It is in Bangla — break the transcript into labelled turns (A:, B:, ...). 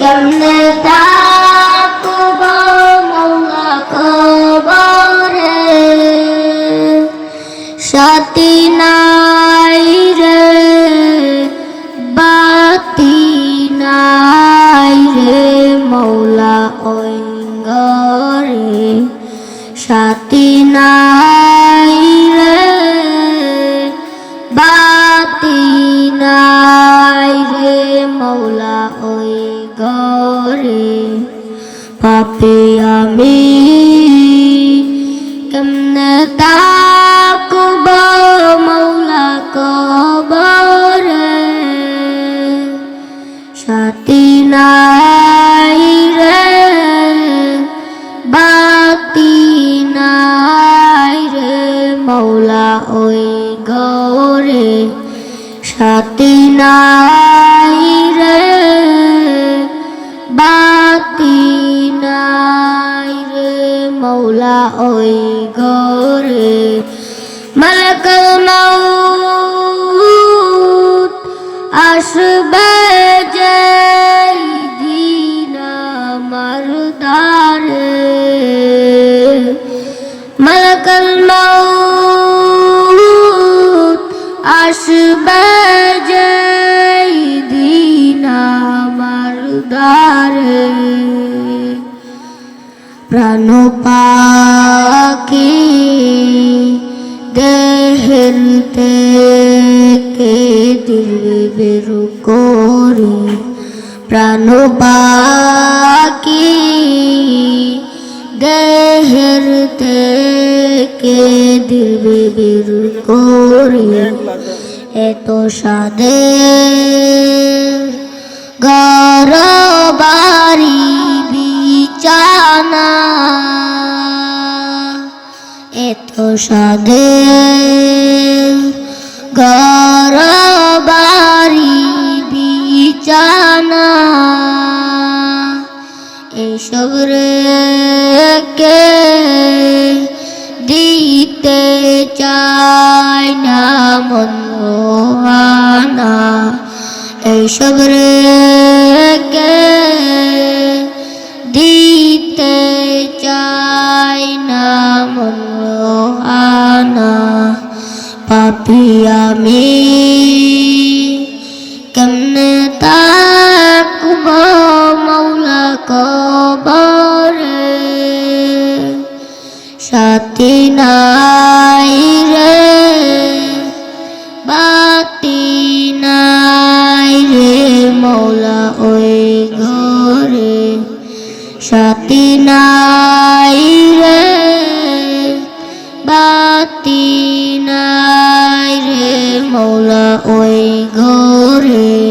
A: কেমনে তাকব মৌলা কবরে? সাথী নাই রে বাতি নাই রে মৌলা ঘরে সাথী নাই মৌলা ওই ঘরে, পাপে আমি কেমনে তাকব মৌলা কবরে? সাথী নাই রে, বাতি নাই রে, মৌলা ওই গৌরে সাথী নাই রে, বাতি নাই রে, মৌলা ওই গৌরে মালকল মাউত আসবে যে দিন আমার দ্বারে। মালকল মাউত আসবে দ্বারে প্রাণ পাখি দেহের থেকে করে প্রাণ পাখি দেহের থেকে দিল বেরু করে এত সাদে বাড়ি বিছানা। এত সাদে গর বাড়ি বিছানা। এসব রেকে দিতে চাই না মনোহানা এইসব রেকে পাপিয়া মে, কেমনে তাকব মৌলা কবরে? সাথে নাই রে, বাতি নাই রে মৌলা ওই ঘরে। সাথে নাই রে, বাতি নাই Maula oi gori